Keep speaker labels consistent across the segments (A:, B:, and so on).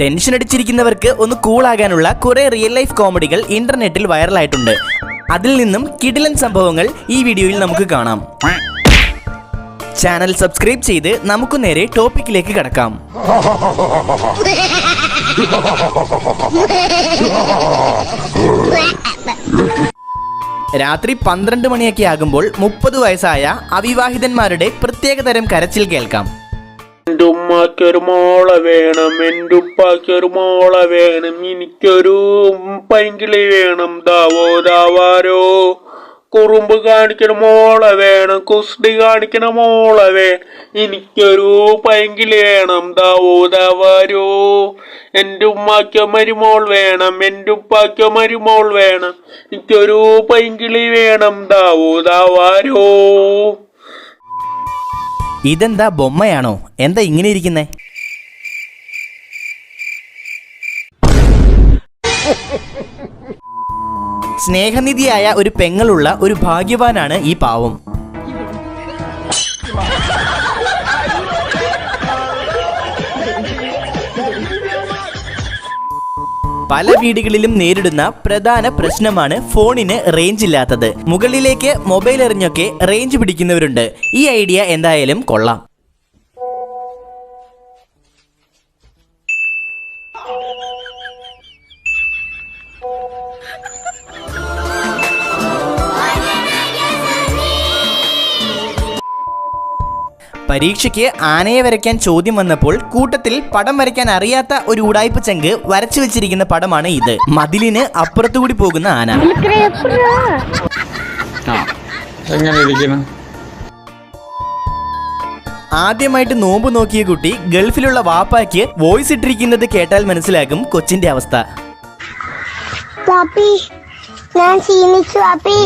A: Tension അടിച്ചിരിക്കുന്നവർക്ക് ഒന്ന് കൂളാകാനുള്ള കുറെ real life കോമഡികൾ ഇന്റർനെറ്റിൽ വൈറലായിട്ടുണ്ട് അതിൽ നിന്നും കിടിലൻ സംഭവങ്ങൾ ഈ വീഡിയോയിൽ നമുക്ക് കാണാം. ചാനൽ സബ്സ്ക്രൈബ് ചെയ്ത് നമുക്ക് നേരെ ടോപ്പിക്കിലേക്ക് കടക്കാം. രാത്രി പന്ത്രണ്ട് മണിയൊക്കെ ആകുമ്പോൾ മുപ്പത് വയസ്സായ അവിവാഹിതന്മാരുടെ പ്രത്യേകതരം കരച്ചിൽ കേൾക്കാം.
B: എന്റെ ഉമ്മാക്കൊരു മോളെ വേണം എന്റെ ഉപ്പാക്കൊരു മോള വേണം എനിക്കൊരു പൈങ്കിളി വേണം ദാവോ ദാവാരോ കുറുമ്പ് കാണിക്കണ മോള വേണം കുസ്തി കാണിക്കണ മോള വേണം എനിക്കൊരു പൈങ്കിളി വേണം ദാവോ ദാവാരോ എന്റെ ഉമ്മാക്കോ മരുമോൾ വേണം എന്റെ ഉപ്പാക്കോ മരുമോൾ വേണം എനിക്കൊരു പൈങ്കിളി വേണം ദാവോ ദാവാരോ
A: ഇതെന്താ ബൊമ്മയാണോ? എന്താ ഇങ്ങനെ ഇരിക്കുന്നേ? സ്നേഹനിധിയായ ഒരു പെങ്ങളുള്ള ഒരു ഭാഗ്യവാനാണ് ഈ പാവം. പല വീടുകളിലും നേരിടുന്ന പ്രധാന പ്രശ്നമാണ് ഫോണിന് റേഞ്ച് ഇല്ലാത്തത്. മുകളിലേക്ക് മൊബൈൽ എറിഞ്ഞൊക്കെ റേഞ്ച് പിടിക്കുന്നവരുണ്ട്. ഈ ഐഡിയ എന്തായാലും കൊള്ളാം. പരീക്ഷയ്ക്ക് ആനയെ വരയ്ക്കാൻ ചോദ്യം വന്നപ്പോൾ കൂട്ടത്തിൽ പടം വരയ്ക്കാൻ അറിയാത്ത ഒരു ഉടായ്പ ചങ്ക് വരച്ചു വെച്ചിരിക്കുന്ന പടമാണ് ഇത്. മതിലിന് അപ്പുറത്തുകൂടി പോകുന്ന ആന. ആദ്യമായിട്ട് നോമ്പ് നോക്കിയ കുട്ടി ഗൾഫിലുള്ള വാപ്പാക്ക് വോയിസ് ഇട്ടിരിക്കുന്നത് കേട്ടാൽ മനസ്സിലാകും കൊച്ചിന്റെ അവസ്ഥ.
C: വാപ്പി ഞാൻ ക്ഷീണിച്ചു വാപ്പി.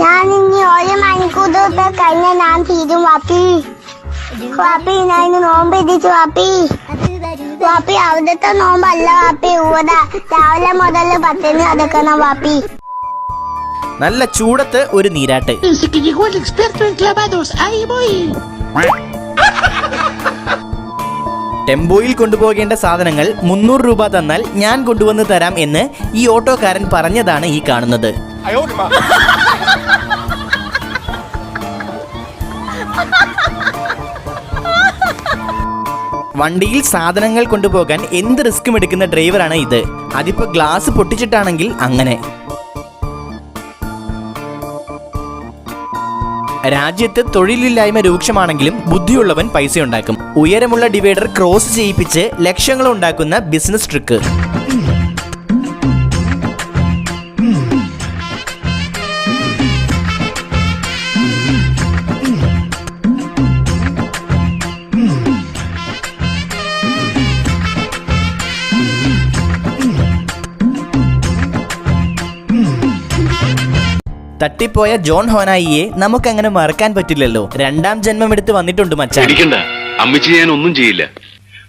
C: ഞാൻ ഇനി ഒരു മണിക്കൂർ കഴിഞ്ഞ ഞാൻ തീരും വാപ്പി. വാപ്പി ഞാൻ ഇന്ന് നോമ്പ് എത്തിച്ചു വാപ്പി. വാപ്പി അവിടുത്തെ നോമ്പല്ല വാപ്പി ഊത രാവിലെ മുതൽ പത്തിന് അടക്കണം വാപ്പി.
A: നല്ല ചൂടത്ത് ഒരു നീരാട്ട്. ടെമ്പോയിൽ കൊണ്ടുപോകേണ്ട സാധനങ്ങൾ മുന്നൂറ് രൂപ തന്നാൽ ഞാൻ കൊണ്ടുവന്ന് തരാം എന്ന് ഈ ഓട്ടോക്കാരൻ പറഞ്ഞതാണ് ഈ കാണുന്നത്. വണ്ടിയിൽ സാധനങ്ങൾ കൊണ്ടുപോകാൻ എന്ത് റിസ്ക്കും എടുക്കുന്ന ഡ്രൈവറാണ് ഇത്. അതിപ്പോ ഗ്ലാസ് പൊട്ടിച്ചിട്ടാണെങ്കിൽ അങ്ങനെ. രാജ്യത്ത് തൊഴിലില്ലായ്മ രൂക്ഷമാണെങ്കിലും ബുദ്ധിയുള്ളവൻ പൈസ ഉണ്ടാക്കും. ഉയരമുള്ള ഡിവൈഡർ ക്രോസ് ചെയ്യിപ്പിച്ച് ലക്ഷങ്ങൾ ഉണ്ടാക്കുന്ന ബിസിനസ് ട്രിക്ക് തട്ടിപ്പോയ ജോൺ ഹോനായിയെ നമുക്കങ്ങനെ മറക്കാൻ പറ്റില്ലല്ലോ. രണ്ടാം ജന്മം എടുത്ത് വന്നിട്ടുണ്ട് മച്ചാൻ.
D: പേടിക്കണ്ട. അമ്മച്ചി ഞാൻ ഒന്നും ചെയ്യില്ല.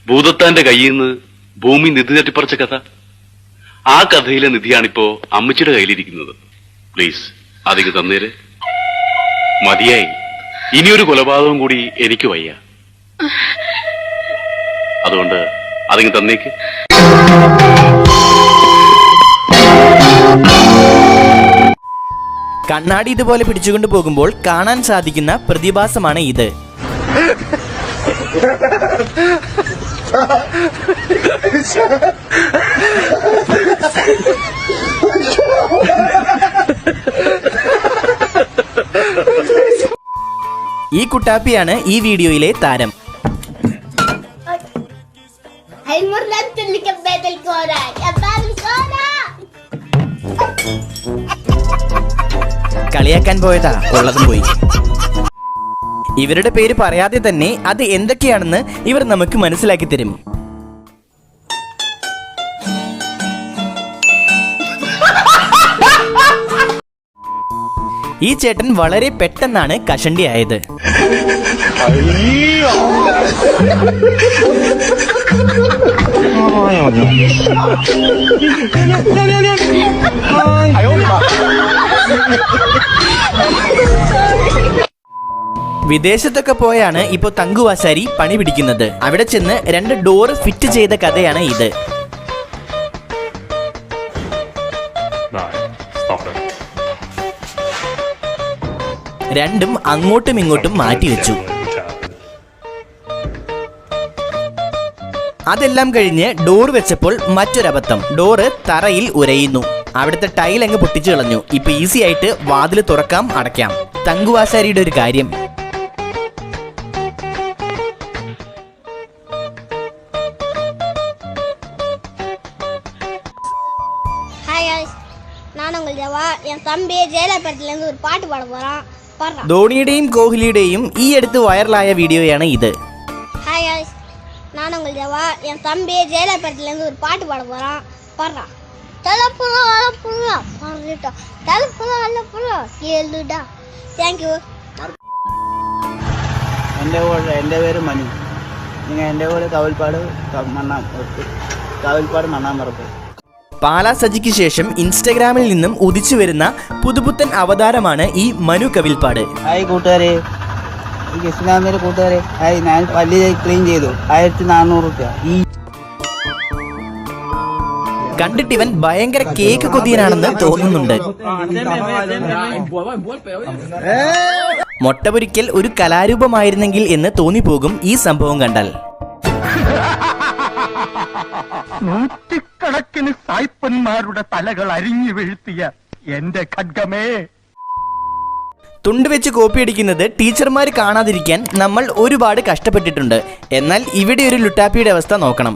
D: ഭൂതത്താന്റെ കയ്യിൽ നിന്ന് ഭൂമി നിധി തട്ടിപ്പറിച്ച കഥ. ആ കഥയിലെ നിധിയാണിപ്പോ അമ്മച്ചിയുടെ കയ്യിലിരിക്കുന്നത്. പ്ലീസ് അതിക്ക് തന്നേര്. മതിയായി. ഇനിയൊരു കൊലപാതകം കൂടി എനിക്ക് വയ്യ. അതുകൊണ്ട് അതിങ്ങ് തന്നേക്ക്.
A: കണ്ണാടി ഇതുപോലെ പിടിച്ചുകൊണ്ട് പോകുമ്പോൾ കാണാൻ സാധിക്കുന്ന പ്രതിഭാസമാണ് ഇത്. ഈ കുട്ടാപ്പിയാണ് ഈ വീഡിയോയിലെ താരം.
C: del Cora. ¡Café
A: കളിയാക്കാൻ പോയതാ. ഉള്ളതും പോയി. ഇവരുടെ പേര് പറയാതെ തന്നെ അത് എന്തൊക്കെയാണെന്ന് ഇവർ നമുക്ക് മനസ്സിലാക്കി തരും. ഈ ചേട്ടൻ വളരെ പെട്ടെന്നാണ് കഷണ്ടി ആയത് വിദേശത്തൊക്കെ പോയാണ് ഇപ്പോൾ തങ്കുവാശാരി പണി പിടിക്കുന്നത്. അവിടെ ചെന്ന് രണ്ട് ഡോറ് ഫിറ്റ് ചെയ്ത കഥയാണ് ഇത്. രണ്ടും അങ്ങോട്ടും ഇങ്ങോട്ടും മാറ്റി വെച്ചു. അതെല്ലാം കഴിഞ്ഞ് ഡോർ വെച്ചപ്പോൾ മറ്റൊരബദ്ധം. ഡോറ് തറയിൽ ഉരയുന്നു. അവിടുത്തെ ടൈൽ അങ്ങ് പൊട്ടിച്ചു കളഞ്ഞു ഇപ്പൊ ഈസി ആയിട്ട് വാതിൽ തുറക്കാം അടയ്ക്കാം തങ്കുവാശാരിയുടെ ഒരു കാര്യം
C: ஹாய் guys நான் உங்கள் ஜவா என் தம்பி ஜெயலலிதாலேருந்து ஒரு பாட்டு பாட போகிறான் பாடுறான்
A: ധോണിയുടെയും കോഹ്ലിയുടെയും ഈ അടുത്ത് വൈറലായ വീഡിയോയാണ് ഇത്
C: ஹாய் guys நான் உங்கள் ஜவா என் தம்பி ஜெயலலிதாலேருந்து ஒரு பாட்டு பாட போகிறான் பாடுறான் தலைப்புறா എന്റെ മറന്നിട്ടോ തലപ്പുറോ കേൾടാ
E: എന്റെ കൂടെ പേര് മനു. നിങ്ങൾ എന്റെ കൂടെ കാവൽപ്പാട് മണ്ണാം കാവൽപ്പാട് മണ്ണാമ്പറപ്പ്
A: പാല സജിക്ക് ശേഷം ഇൻസ്റ്റഗ്രാമിൽ നിന്നും ഉദിച്ചു വരുന്ന പുതുപുത്തൻ അവതാരമാണ് ഈ മനു കവിൽപ്പാട്.
E: ഹായ് കൂട്ടുകാരെ. ഈ കൃഷ്ണനാഥന്റെ കൂട്ടുകാരെ. ഹായ് ഞാൻ പല്ലി ക്ലീൻ ചെയ്തു. ആയിരത്തി നാനൂറ് റുപ്യ. ഈ
A: കണ്ടിട്ടിവൻ ഭയങ്കര കേക്ക് കൊതിയനാണെന്ന് തോന്നുന്നുണ്ട്. മൊട്ടപൊരിക്കൽ ഒരു കലാരൂപമായിരുന്നെങ്കിൽ എന്ന് തോന്നിപ്പോകും ഈ സംഭവം കണ്ടാൽ.
F: നൂറ്റിക്കണക്കിന് സായ്പന്മാരുടെ തലകൾ അരിഞ്ഞു വീഴ്ത്തിയ എന്റെ ഖഡ്ഗമേ.
A: തുണ്ടുവെച്ച് കോപ്പി അടിക്കുന്നത് ടീച്ചർമാർ കാണാതിരിക്കാൻ നമ്മൾ ഒരുപാട് കഷ്ടപ്പെട്ടിട്ടുണ്ട്. എന്നാൽ ഇവിടെ ഒരു ലുട്ടാപ്പിയുടെ അവസ്ഥ നോക്കണം.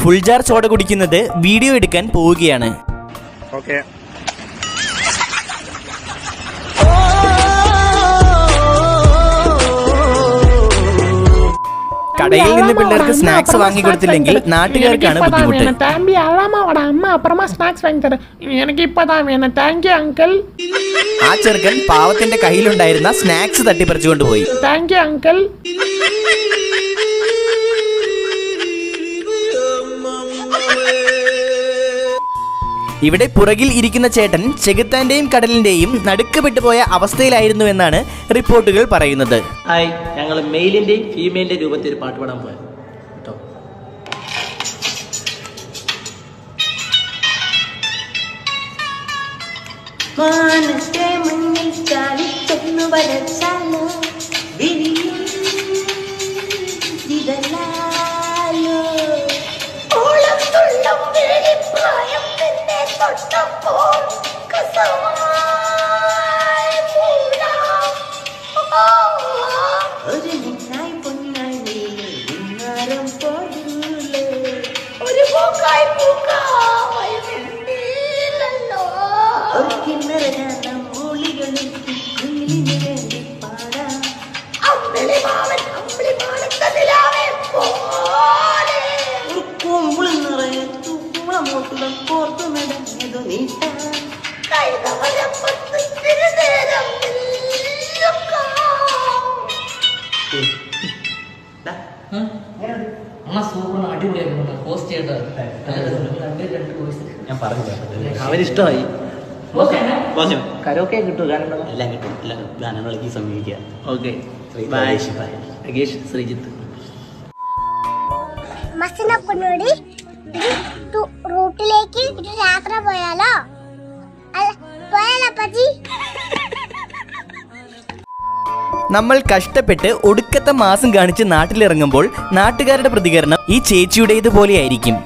A: ഫുൾ ജാർ സോഡ കുടിക്കുന്നത് വീഡിയോ എടുക്കാൻ പോവുകയാണ്. കടയിൽ നിന്ന് പിള്ളേർക്ക് സ്നാക്സ് വാങ്ങി കൊടുത്തില്ലെങ്കിൽ നാട്ടുകാർക്കാണ് ബുദ്ധിമുട്ട്.
G: താമ്പി അമ്മ സ്നാക്സ് വാങ്ങി എനിക്ക് അങ്കിൾ
A: ആ ചെറുക്കൻ പാവത്തിന്റെ കയ്യിലുണ്ടായിരുന്ന സ്നാക്സ് തട്ടിപ്പറിച്ചുകൊണ്ട് പോയി.
G: താങ്ക് യു അങ്കിൾ
A: ഇവിടെ പുറകിൽ ഇരിക്കുന്ന ചേട്ടൻ ചെകുത്താന്റെയും കടലിന്റെയും നടുക്ക് വിട്ടുപോയ അവസ്ഥയിലായിരുന്നു എന്നാണ് റിപ്പോർട്ടുകൾ പറയുന്നത്.
H: ഹായ് ഞങ്ങൾ മെയിലിന്റെയും ഫീമെയിലിന്റെയും രൂപത്തിൽ ഒരു പാട്ട് പാടാൻ പോയത്
I: മാനത്തെ മുന്നിൽ ചാലിച്ചെന്നു വരച്ചാലോ?
H: baştan bor kasama
E: ഞാൻ പറഞ്ഞു
H: അവരിഷ്ടമായി. കരോക്കെ കിട്ടും കാരണം
E: എല്ലാം കിട്ടും. എല്ലാം ഗാനങ്ങളിലേക്ക് സമീപിക്കുക
H: ഓക്കെ.
E: ബൈ
H: അഗേഷ് ശ്രീജിത്ത്.
C: മസിനപ്പനോട് റൂട്ടിലേക്ക് ഒരു യാത്ര പോയാലോ? അല്ല, പോയാലോ പതി
A: നമ്മൾ കഷ്ടപ്പെട്ട് ഒടുക്കത്തെ മാസം കാണിച്ച് നാട്ടിലിറങ്ങുമ്പോൾ നാട്ടുകാരുടെ പ്രതികരണം ഈ ചേച്ചിയുടേതുപോലെയായിരിക്കും.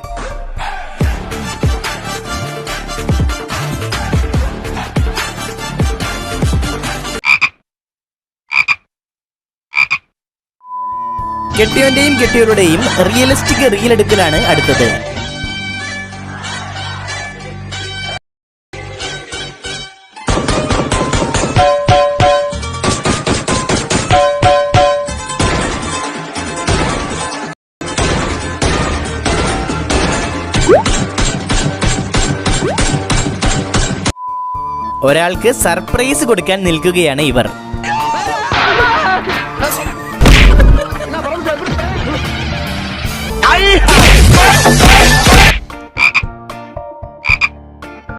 A: കെട്ടിയവന്റെയും കെട്ടിയവരുടെയും റിയലിസ്റ്റിക് റീൽ എടുക്കലാണ് അടുത്തത്. ഒരാൾക്ക് സർപ്രൈസ് കൊടുക്കാൻ നിൽക്കുകയാണ് ഇവർ.